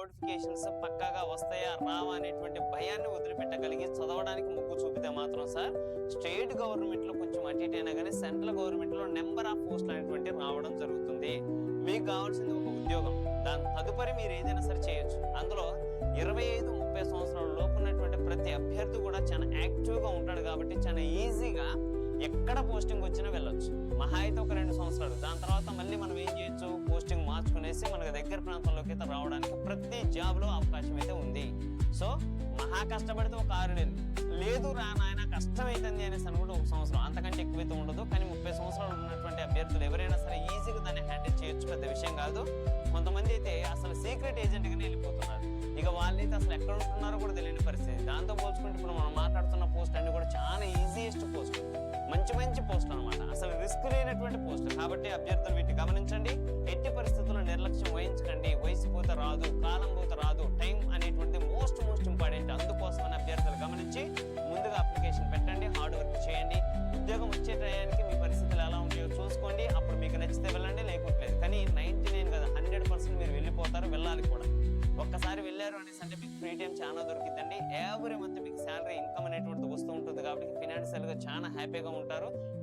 Notifications పక్కాగా వస్తాయా రావా అనేటువంటి భయాన్ని వదిలిపెట్టగలిగి చదవడానికి మొగ్గు చూపితే మాత్రం సార్ స్టేట్ గవర్నమెంట్లో కొంచెం అటు ఇటు అయినా కానీ సెంట్రల్ గవర్నమెంట్లో నెంబర్ ఆఫ్ పోస్టులు అనేటువంటి రావడం జరుగుతుంది. మీకు కావాల్సింది ఒక ఉద్యోగం. దాని తదుపరి మీరు ఏదైనా సరే చేయొచ్చు. అందులో ఇరవై ఐదు ముప్పై సంవత్సరాల లోపు ఉన్నటువంటి ప్రతి అభ్యర్థి కూడా చాలా యాక్టివ్గా ఉంటాడు కాబట్టి చాలా ఈజీగా ఎక్కడ పోస్టింగ్ వచ్చినా వెళ్ళొచ్చు. మహా అయితే ఒక రెండు సంవత్సరాలు. దాని తర్వాత మళ్ళీ మనం ఏం చేయొచ్చు? పోస్టింగ్ మార్చుకునేసి మనకు దగ్గర ప్రాంతంలోకి అయితే రావడానికి ప్రతి జాబ్లో అవకాశం అయితే ఉంది. సో మహా కష్టపడితే ఒక ఆరు నెలలు. లేదు రా నాయన కష్టం అనేసి అనుకుంటే కూడా ఒక సంవత్సరం. అంతకంటే ఎక్కువైతే ఉండదు. కానీ ముప్పై సంవత్సరాలు ఉన్నటువంటి అభ్యర్థులు ఎవరైనా సరే ఈజీగా దాన్ని హ్యాండిల్ చేయొచ్చు పెద్ద విషయం కాదు. కొంతమంది అయితే అసలు సీక్రెట్ ఏజెంట్గానే వెళ్ళిపోతున్నారు. ఇక వాళ్ళైతే అసలు ఎక్కడ ఉంటున్నారో కూడా తెలియని పరిస్థితి. దాంతో పోల్చుకుంటే ఇప్పుడు మనం మాట్లాడుతున్న పోస్ట్ అన్ని కూడా చాలా ఈజియెస్ట్ పోస్ట్. మంచి మంచి పోస్టులు అనమాట అసలు రిస్క్ లేనటువంటి పోస్టులు. కాబట్టి అభ్యర్థులు వీటిని గమనించండి. ఎట్టి పరిస్థితుల్లో నిర్లక్ష్యం వహించకండి. వయసు పోత రాదు కాలం పోత రాదు టైం అనేటువంటి మోస్ట్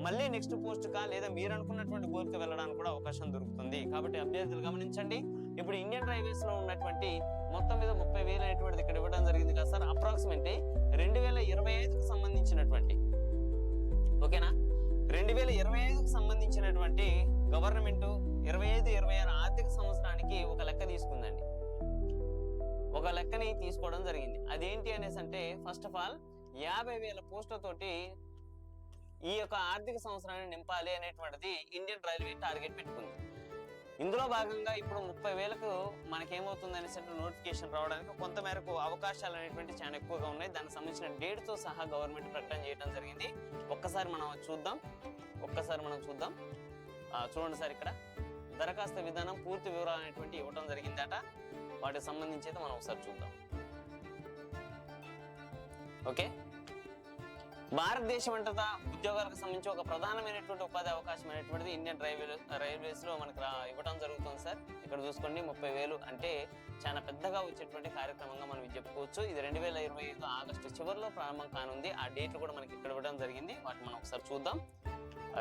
మళ్ళీ నెక్స్ట్ పోస్ట్ కా లేదా మీరు అనుకున్నటువంటి గోల్కి వెళ్ళడానికి కూడా అవకాశం దొరుకుతుంది. కాబట్టి అభ్యర్థులు గమనించండి. ఇప్పుడు ఇండియన్ రైల్వేస్లో ఉన్నటువంటి మొత్తం మీద ముప్పై వేలు అనేటువంటిది ఇక్కడ ఇవ్వడం జరిగింది కదా సార్? అప్రాక్సిమేట్లీ రెండు వేల ఇరవై ఐదుకు సంబంధించినటువంటి ఓకేనా? రెండు వేల ఇరవై ఐదుకు సంబంధించినటువంటి గవర్నమెంట్ ఇరవై ఐదు ఇరవై ఆరు ఆర్థిక సంవత్సరానికి ఒక లెక్క తీసుకుందండి. ఒక లెక్కని తీసుకోవడం జరిగింది. అదేంటి అనేసి అంటే ఫస్ట్ ఆఫ్ ఆల్ యాభై వేల పోస్టులతోటి ఈ యొక్క ఆర్థిక సంవత్సరాన్ని నింపాలి అనేటువంటిది ఇండియన్ రైల్వే టార్గెట్ పెట్టుకుంది. ఇందులో భాగంగా ఇప్పుడు ముప్పై వేలకు మనకేమవుతుంది అనేసి నోటిఫికేషన్ రావడానికి కొంత మేరకు అవకాశాలు అనేటువంటి చాలా ఎక్కువగా ఉన్నాయి. దానికి సంబంధించిన డేట్తో సహా గవర్నమెంట్ ప్రకటన చేయడం జరిగింది. ఒక్కసారి మనం చూద్దాం. ఒక్కసారి మనం చూద్దాం. చూడండి సార్ ఇక్కడ. దరఖాస్తు విధానం పూర్తి వివరాలు అనేటువంటి ఇవ్వడం జరిగిందట. వాటికి సంబంధించి అయితే మనం ఒకసారి చూద్దాం. ఓకే? భారతదేశం అంతటా ఉద్యోగాలకు సంబంధించి ఒక ప్రధానమైనటువంటి ఉపాధి అవకాశం అనేటువంటిది ఇండియన్ రైల్వే రైల్వేస్లో మనకు ఇవ్వడం జరుగుతుంది సార్. ఇక్కడ చూసుకోండి ముప్పై వేలు అంటే చాలా పెద్దగా వచ్చేటువంటి కార్యక్రమంగా మనం చెప్పుకోవచ్చు. ఇది రెండు వేల ఇరవై ఐదు ఆగస్టు చివరిలో ప్రారంభం కానుంది. ఆ డేట్లు కూడా మనకి ఇక్కడ ఇవ్వడం జరిగింది. వాటిని మనం ఒకసారి చూద్దాం.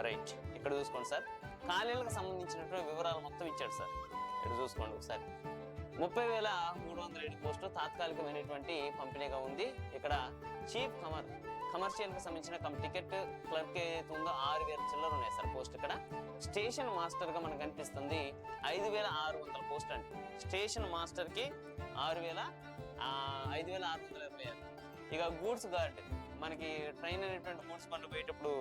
రైట్ ఇక్కడ చూసుకోండి సార్. ఖాళీలకు సంబంధించినటువంటి వివరాలు మొత్తం ఇచ్చాడు సార్. ఇక్కడ చూసుకోండి ఒకసారి. ముప్పై వేల మూడు వందల ఏడు పోస్టు తాత్కాలికమైనటువంటి పంపిణీగా ఉంది. ఇక్కడ చీఫ్ కమర్ కమర్షియల్కి సంబంధించిన కమ్ టికెట్ క్లర్క్ ఏదైతే ఉందో ఆరు వేల చిల్లర ఉన్నాయి సార్ పోస్ట్ ఇక్కడ. స్టేషన్ మాస్టర్గా మనకు కనిపిస్తుంది ఐదు వేల ఆరు వందల పోస్ట్ అండి. స్టేషన్ మాస్టర్కి ఆరు వేల ఐదు వేల ఆరు వందల ఇరవై ఆరు. ఇక గూడ్స్ గార్డ్ మనకి ట్రైన్ అనేటువంటి గూడ్స్ బండ్లు పోయేటప్పుడు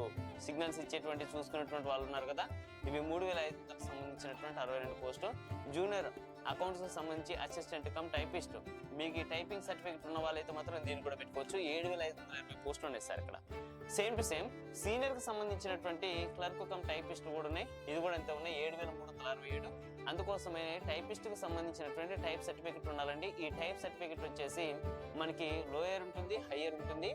సిగ్నల్స్ ఇచ్చేటువంటి చూసుకునేటువంటి వాళ్ళు ఉన్నారు కదా. ఇవి మూడు వేల ఐదు వందలకు సంబంధించినటువంటి అరవై రెండు పోస్టు. జూనియర్ అకౌంట్స్ సంబంధించి అసిస్టెంట్ కమ్ టైపిస్ట్ మీకు ఈ టైపింగ్ సర్టిఫికేట్ ఉన్న వాళ్ళైతే మాత్రం దీన్ని కూడా పెట్టుకోవచ్చు. ఏడు వేల ఐదు వందల ఇరవై పోస్టులు ఉన్నాయి సార్ ఇక్కడ. సేమ్ టు సేమ్ సీనియర్కి సంబంధించినటువంటి క్లర్క్ కమ్ టైపిస్ట్ కూడా ఉన్నాయి. ఇది కూడా ఎంత ఉన్నాయి. ఏడు వేల మూడు వందల అరవై ఏడు. అందుకోసమే టైపిస్ట్కి సంబంధించినటువంటి టైప్ సర్టిఫికెట్ ఉండాలండి. ఈ టైప్ సర్టిఫికెట్ వచ్చేసి మనకి లోయర్ ఉంటుంది హయ్యర్ ఉంటుంది.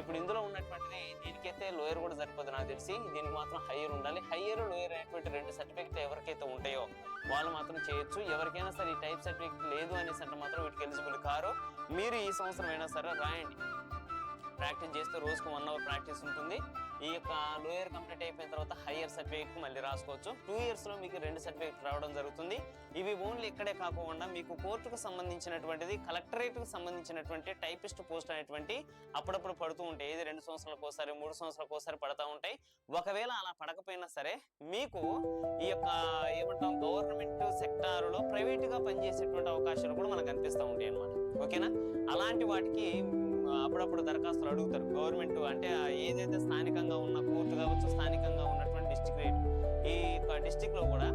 ఇప్పుడు ఇందులో ఉన్నటువంటిది దీనికైతే లోయర్ కూడా సరిపోదు నాకు తెలిసి. దీనికి మాత్రం హయ్యర్ ఉండాలి. హయ్యర్ లోయర్ అనేటువంటి రెండు సర్టిఫికెట్ ఎవరికైతే ఉంటాయో వాళ్ళు మాత్రం చేయొచ్చు. ఎవరికైనా సరే ఈ టైప్ సర్టిఫికెట్ లేదు అనేసి అంటే మాత్రం వీటికి ఎలిజిబుల్ కారు. మీరు ఈ సంవత్సరం అయినా సరే రాయండి. ప్రాక్టీస్ చేస్తే రోజుకు వన్ అవర్ ప్రాక్టీస్ ఉంటుంది. ఈ యొక్క లోయర్ కంప్లీట్ అయిపోయిన తర్వాత హయ్యర్ సర్టిఫికేట్ మళ్ళీ రాసుకోవచ్చు. టూ ఇయర్స్లో మీకు రెండు సర్టిఫికేట్ రావడం జరుగుతుంది. ఇవి ఓన్లీ ఇక్కడే కాకుండా మీకు కోర్టుకు సంబంధించినటువంటిది కలెక్టరేట్కు సంబంధించినటువంటి టైపిస్ట్ పోస్ట్ అనేటువంటి అప్పుడప్పుడు పడుతూ ఉంటాయి. ఏది రెండు సంవత్సరాలకు ఒకసారి మూడు సంవత్సరాలకు ఒకసారి పడతా ఉంటాయి. ఒకవేళ అలా పడకపోయినా సరే మీకు ఈ యొక్క ఏమంటాం గవర్నమెంట్ సెక్టార్లో ప్రైవేట్గా పనిచేసేటువంటి అవకాశాలు కూడా మనకు కనిపిస్తూ ఉంటాయి అన్నమాట ఓకేనా? అలాంటి వాటికి అప్పుడప్పుడు దరఖాస్తులు అడుగుతారు. గవర్నమెంట్ అంటే ఏదైతే స్థానికంగా ఉన్న కోర్టు కావచ్చు స్థానికంగా ఉన్నటువంటి డిస్టిక్ రేట్ ఈ యొక్క లో కూడా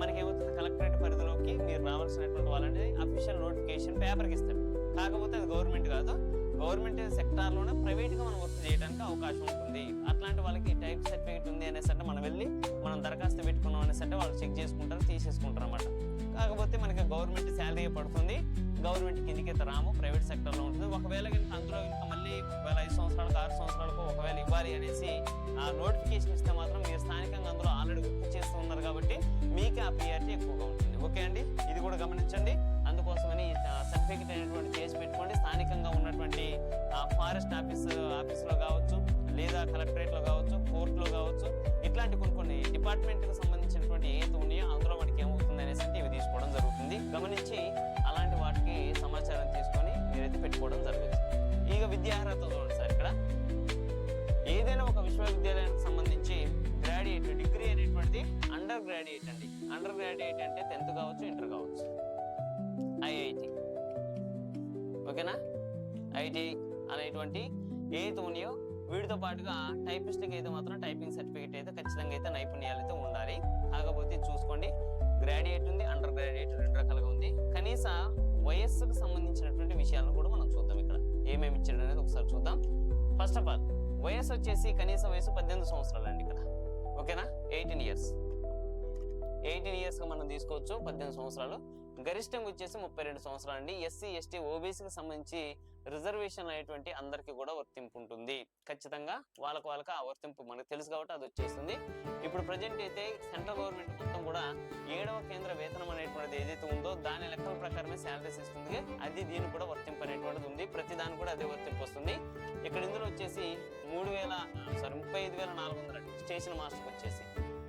మనకి ఏమవుతుంది కలెక్టరేట్ పరిధిలోకి మీరు రావాల్సినటువంటి వాళ్ళని అఫీషియల్ నోటిఫికేషన్ పేపర్కి ఇస్తారు. కాకపోతే అది గవర్నమెంట్ కాదు. గవర్నమెంట్ సెక్టార్లోనే ప్రైవేట్గా మనం వర్క్ చేయడానికి అవకాశం ఉంటుంది. అట్లాంటి వాళ్ళకి టైప్ సర్టిఫికేట్ ఉంది అనేసి అంటే మనం వెళ్ళి మనం దరఖాస్తు పెట్టుకున్నాం అనేసి అంటే వాళ్ళు చెక్ చేసుకుంటారు తీసేసుకుంటారు అనమాట కాకపోతే మనకి గవర్నమెంట్ శాలరీ పడుతుంది. గవర్నమెంట్ కిందికి రాము ప్రైవేట్ సెక్టర్లో ఉంటుంది. ఒకవేళ కనుక అందులో ఇంకా మళ్ళీ ఒకవేళ ఐదు సంవత్సరాలకు ఆరు సంవత్సరాలకు ఒకవేళ ఇవ్వాలి అనేసి ఆ నోటిఫికేషన్ ఇస్తే మాత్రం మీరు స్థానికంగా అందులో ఆల్రెడీ గుర్తు చేస్తూ ఉన్నారు కాబట్టి మీకే ఆ ప్రియారిటీ ఎక్కువగా ఉంటుంది. ఓకే అండి? ఇది కూడా గమనించండి. అందుకోసమని సర్టిఫికేట్ అయినటువంటి అనేటువంటి చేసి పెట్టుకోండి. స్థానికంగా ఉన్నటువంటి ఫారెస్ట్ ఆఫీస్ ఆఫీస్లో కావచ్చు లేదా కలెక్టరేట్లో కావచ్చు కోర్టులో కావచ్చు ఇట్లాంటి కొన్ని కొన్ని డిపార్ట్మెంట్కి సంబంధించినటువంటి ఏదైతే మీరైతే జరుగుతుంది. ఇక విద్యార్హత చూడండి సార్ ఇక్కడ. ఏదైనా ఒక విశ్వవిద్యాలయానికి సంబంధించి గ్రాడ్యుయేట్ డిగ్రీ అనేటువంటిది అండర్ గ్రాడ్యుయేట్ అండి. అండర్ గ్రాడ్యుయేట్ అంటే టెన్త్ కావచ్చు ఇంటర్ కావచ్చు. ఐఐటి. ఓకేనా? ఐటి అనేటువంటి ఏదైతే ఉన్నాయో వీటితో పాటుగా టైపిస్ట్కి అయితే మాత్రం టైపింగ్ సర్టిఫికేట్ అయితే ఖచ్చితంగా అయితే నైపుణ్యాలు అయితే ఉండాలి. కాకపోతే చూసుకోండి గ్రాడ్యుయేట్ ఉంది అండర్ గ్రాడ్యుయేట్ రెండు రకాలుగా ఉంది. కనీస వయస్సుకు సంబంధించినటువంటి విషయాలను కూడా మనం చూద్దాం ఇక్కడ. ఏమేమి ఇచ్చాడు అనేది ఒకసారి చూద్దాం. ఫస్ట్ ఆఫ్ ఆల్ వయసు వచ్చేసి కనీస వయసు పద్దెనిమిది సంవత్సరాలు అండి ఇక్కడ. ఓకేనా? ఎయిటీన్ ఇయర్స్ ఎయిటీన్ ఇయర్స్ మనం తీసుకోవచ్చు పద్దెనిమిది సంవత్సరాలు. గరిష్టంగా వచ్చేసి ముప్పై రెండు సంవత్సరాలు అండి. ఎస్సీ ఎస్టీ ఓబీసీకి సంబంధించి రిజర్వేషన్ అనేటువంటి అందరికీ కూడా వర్తింపు ఉంటుంది. ఖచ్చితంగా వాళ్ళకి వాళ్ళకి ఆ వర్తింపు మనకు తెలుసు కాబట్టి అది వచ్చేస్తుంది. ఇప్పుడు ప్రజెంట్ అయితే సెంట్రల్ గవర్నమెంట్ మొత్తం కూడా ఏడవ కేంద్ర వేతనం అనేటువంటిది ఏదైతే ఉందో దాని లెక్క ప్రకారమే శాలరీస్ ఇస్తుంది అది దీనికి కూడా వర్తింపు అనేటువంటిది ఉంది. ప్రతి దానికి కూడా అదే వర్తింపు వస్తుంది. ఇక్కడ ఇందులో వచ్చేసి మూడు వేల సారీ ముప్పై ఐదు వేల నాలుగు వందల స్టేషన్ మాస్టర్కి వచ్చేసి.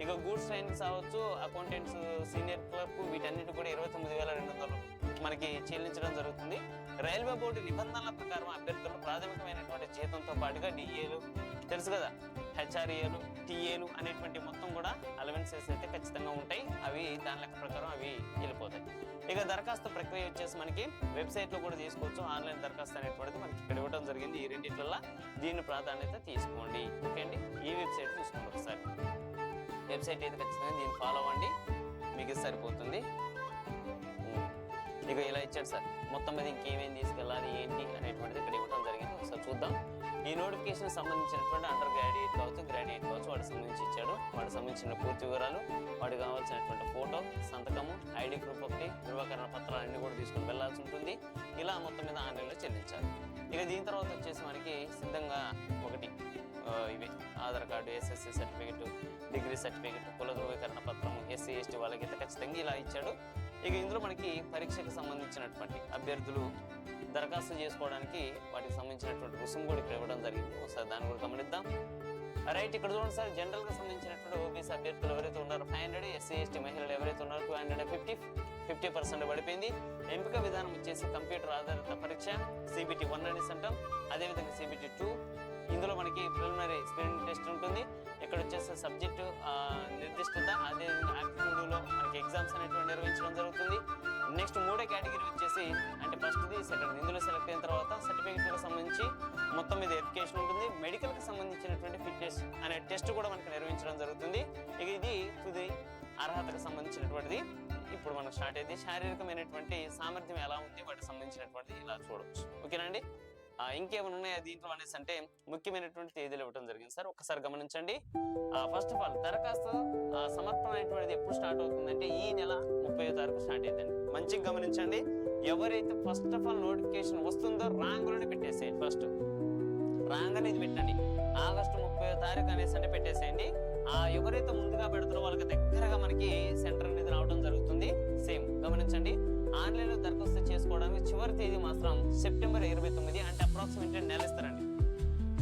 ఇక గూడ్స్ ట్రైన్కి కావచ్చు అకౌంటెంట్స్ సీనియర్ క్లర్క్ వీటన్నిటి కూడా ఇరవై తొమ్మిది వేల రెండు వందలు మనకి చెల్లించడం జరుగుతుంది. రైల్వే బోర్డు నిబంధనల ప్రకారం అభ్యర్థులు ప్రాథమికమైనటువంటి జీతంతో పాటుగా డిఏలు తెలుసు కదా హెచ్ఆర్ఏలు టీఏలు అనేటువంటి మొత్తం కూడా అలవెన్సెస్ అయితే ఖచ్చితంగా ఉంటాయి. అవి దాని లెక్క ప్రకారం అవి వెళ్ళిపోతాయి. ఇక దరఖాస్తు ప్రక్రియ వచ్చేసి మనకి వెబ్సైట్లో కూడా తీసుకోవచ్చు. ఆన్లైన్ దరఖాస్తు అనేటువంటిది మనకి ఇక్కడ ఇవ్వడం జరిగింది. ఈ రెండింటిలో దీని ప్రాధాన్యత తీసుకోండి. ఓకే అండి? ఈ వెబ్సైట్ చూసుకోండి ఒకసారి. వెబ్సైట్ అయితే ఖచ్చితంగా దీన్ని ఫాలో అవ్వండి. మీకు సరిపోతుంది. ఇక ఇలా ఇచ్చాడు సార్. మొత్తం మీద ఇంకేమేం తీసుకెళ్ళాలి ఏంటి అనేటువంటిది ఇక్కడ ఇవ్వడం జరిగింది. ఒకసారి చూద్దాం. ఈ నోటిఫికేషన్ సంబంధించినటువంటి అండర్ గ్రాడ్యుయేట్ కావచ్చు గ్రాడ్యుయేట్ కావచ్చు వాడికి సంబంధించి ఇచ్చాడు. వాడికి సంబంధించిన పూర్తి వివరాలు వాడికి కావాల్సినటువంటి ఫోటో సంతకము ఐడి ప్రూఫ్ ఒకటి ధృవకరణ పత్రాలు అన్ని కూడా తీసుకుని వెళ్ళాల్సి ఉంటుంది. ఇలా మొత్తం మీద ఆన్లైన్లో చెల్లించాలి. ఇక దీని తర్వాత వచ్చేసి మనకి సిద్ధంగా ఒకటి ఇవి. Aadhaar card SSC certificate degree certificate కుల ధృవీకరణ పత్రం ఎస్సీ ఎస్టీ వాళ్ళకి అయితే ఖచ్చితంగా ఇలా ఇచ్చాడు. ఇక ఇందులో మనకి పరీక్షకు సంబంధించినటువంటి అభ్యర్థులు దరఖాస్తు చేసుకోవడానికి వాటికి సంబంధించినటువంటి రుసుము కూడా ఇక్కడ ఇవ్వడం జరిగింది. ఒకసారి దాన్ని కూడా గమనిద్దాం. రైట్ ఇక్కడ చూడండి సార్ జనరల్గా సంబంధించినటువంటి ఓబీసీ అభ్యర్థులు ఎవరైతే ఉన్నారో ఫైవ్ హండ్రెడ్ ఎస్సీ ఎస్టీ మహిళలు ఎవరైతే ఉన్నారో two hundred fifty fifty percent పడిపోయింది. ఎంపిక విధానం వచ్చేసి కంప్యూటర్ ఆధారిత పరీక్ష సిబిటి వన్ అనేసి అంటాం అదేవిధంగా సిబిటి టూ ఇందులో మనకి ప్రిలిమినరీ స్క్రీన్ టెస్ట్ ఉంటుంది. ఇక్కడ వచ్చేసి సబ్జెక్టు నిర్దిష్టత అదేవిధంగా యాప్టిట్యూడ్లో మనకి ఎగ్జామ్స్ ఫిట్నెస్ అనే టెస్ట్ కూడా మనకి నిర్వహించడం జరుగుతుంది. ఇక ఇది తుది అర్హతకు సంబంధించినటువంటిది. ఇప్పుడు మనం స్టార్ట్ అయితే శారీరకమైనటువంటి సామర్థ్యం ఎలా ఉంది? వాటికి సంబంధించినటువంటిది ఇలా చూడవచ్చు ఓకేనండి ఇంకేమైనా ఉన్నాయా దీంట్లో అనేసి అంటే ముఖ్యమైనటువంటి తేదీలు ఇవ్వడం జరిగింది. సార్ ఒకసారి గమనించండి. ఫస్ట్ ఆఫ్ ఆల్ దరఖాస్తు ఆ, సమర్పణ అనేటువంటిది ఎప్పుడు స్టార్ట్ అవుతుందంటే ఈ నెల ముప్పై తారీఖు స్టార్ట్ అవుతుంది మంచిగా గమనించండి. ఎవరైతే ఫస్ట్ ఆఫ్ ఆల్ నోటిఫికేషన్ వస్తుందో రాంగ్ పెట్టేసేయండి ఫస్ట్ రాగానే ఇది పెట్టండి. ఆగస్టు ముప్పై తారీఖు అనేసి అంటే పెట్టేసేయండి. ఆ ఎవరైతే ముందుగా పెడతారో వాళ్ళకి దగ్గరగా మనకి సెంటర్ అనేది రావడం జరుగుతుంది. సేమ్ గమనించండి. ఆన్లైన్లో దరఖాస్తు చేసుకోవడానికి చివరి తేదీ మాత్రం సెప్టెంబర్ ఇరవై తొమ్మిది అంటే అప్రాక్సిమేట్లీ నెల ఇస్తారండి.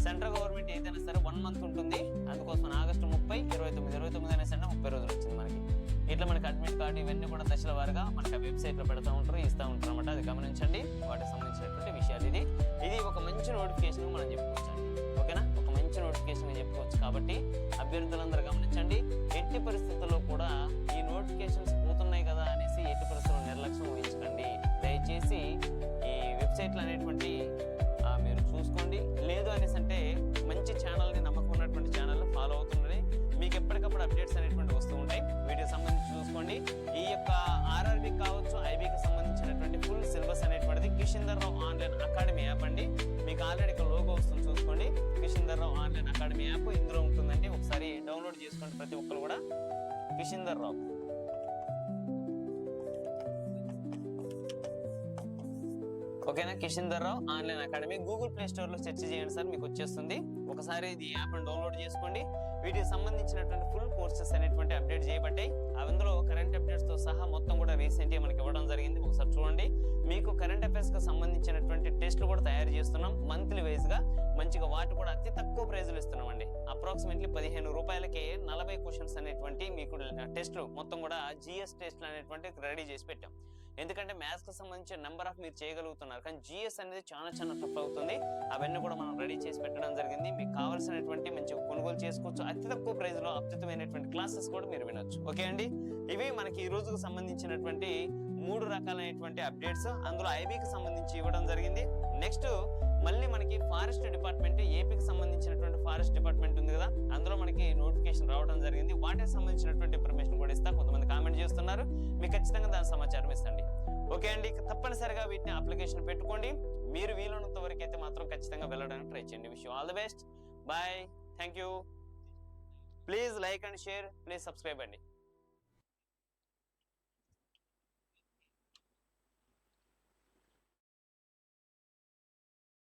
సెంట్రల్ గవర్నమెంట్ ఏదైనా సరే వన్ మంత్ ఉంటుంది. అందుకోసం ఆగస్టు ముప్పై ఇరవై తొమ్మిది ఇరవై తొమ్మిది అనేసి అంటే ముప్పై రోజులు వచ్చింది మనకి. ఇట్లా మనకి అడ్మిట్ కార్డు ఇవన్నీ కూడా దశల వారుగా మనకి వెబ్సైట్లో వెబ్సైట్లో పెడతా ఉంటారు ఇస్తూ ఉంటారు అనమాట అది గమనించండి. వాటికి సంబంధించినటువంటి విషయాలు ఇది. ఇది ఒక మంచి నోటిఫికేషన్ మనం చెప్పుకోవచ్చు. ఓకేనా? ఒక మంచి నోటిఫికేషన్ చెప్పుకోవచ్చు. కాబట్టి అభ్యర్థులందరూ గమనించండి. ఎట్టి పరిస్థితుల్లో కూడా ఈ నోటిఫికేషన్స్ పోతున్నాయి కదా అనేసి ఎట్టి పరిస్థితుల్లో నిర్లక్ష్యం వహించకండి. దయచేసి ఈ వెబ్సైట్లు అనేటువంటి మీరు చూసుకోండి. లేదు అనేసి ప్రతి ఒక్కరు కూడా కిషిందర్ రావు. ఓకేనా? Kishinder Rao online academy. Google play స్టోర్లో సెర్చ్ చేయండి సార్ మీకు వచ్చేస్తుంది. ఒకసారి ఇది యాప్ డౌన్లోడ్ చేసుకోండి. వీటికి సంబంధించినటువంటి ఫుల్ కోర్సెస్ అనేటువంటి అప్డేట్ చేయబడ్డాయి. అందులో కరెంట్ అప్డేట్స్తో సహా మొత్తం కూడా రీసెంట్గా మనకి ఇవ్వడం జరిగింది. ఒకసారి చూడండి. మీకు కరెంట్ అఫైర్స్కి సంబంధించినటువంటి టెస్ట్లు కూడా తయారు చేస్తున్నాం. మంత్లీ వైజ్గా మంచిగా వాటి కూడా అతి తక్కువ ప్రైజులు ఇస్తున్నాం అండి అప్రాక్సిమేట్లీ పదిహేను రూపాయలకి నలభై క్వశ్చన్స్ అనేటువంటి మీకు టెస్ట్లు మొత్తం కూడా జిఎస్ టెస్ట్లు అనేటువంటి రెడీ చేసి పెట్టాం. ఎందుకంటే మ్యాథ్స్కి సంబంధించిన నెంబర్ ఆఫ్ మీరు చేయగలుగుతున్నారు. కానీ జిఎస్ అనేది చాలా చాలా టఫ్ అవుతుంది. అవన్నీ కూడా మనం రెడీ చేసి పెట్టడం జరిగింది. మీకు కావాల్సినటువంటి మంచిగా కొనుగోలు చేసుకోవచ్చు. అతి తక్కువ ప్రైజ్లో అద్భుతమైనటువంటి క్లాసెస్ కూడా మీరు వినొచ్చు. ఓకే అండి? ఇవి మనకి ఈ రోజుకు సంబంధించినటువంటి మూడు రకాలైనటువంటి అప్డేట్స్ అందులో ఐబీకి సంబంధించి ఇవ్వడం జరిగింది. నెక్స్ట్ మళ్ళీ మనకి ఫారెస్ట్ డిపార్ట్మెంట్ ఏపీకి సంబంధించినటువంటి ఫారెస్ట్ డిపార్ట్మెంట్ ఉంది కదా అందులో మనకి నోటిఫికేషన్ రావడం జరిగింది. వాటికి సంబంధించినటువంటి ఇన్ఫర్మేషన్ కూడా ఇస్తా కొంతమంది కామెంట్ చేస్తున్నారు. మీకు ఖచ్చితంగా దాని సమాచారం ఇస్తండి. ఓకే అండి తప్పనిసరిగా వీటిని అప్లికేషన్ పెట్టుకోండి. మీరు వీలున్నంత వరకు అయితే మాత్రం ఖచ్చితంగా వెళ్ళడానికి ట్రై చేయండి. Wish all the best boy thank you please like and share please subscribe అండి.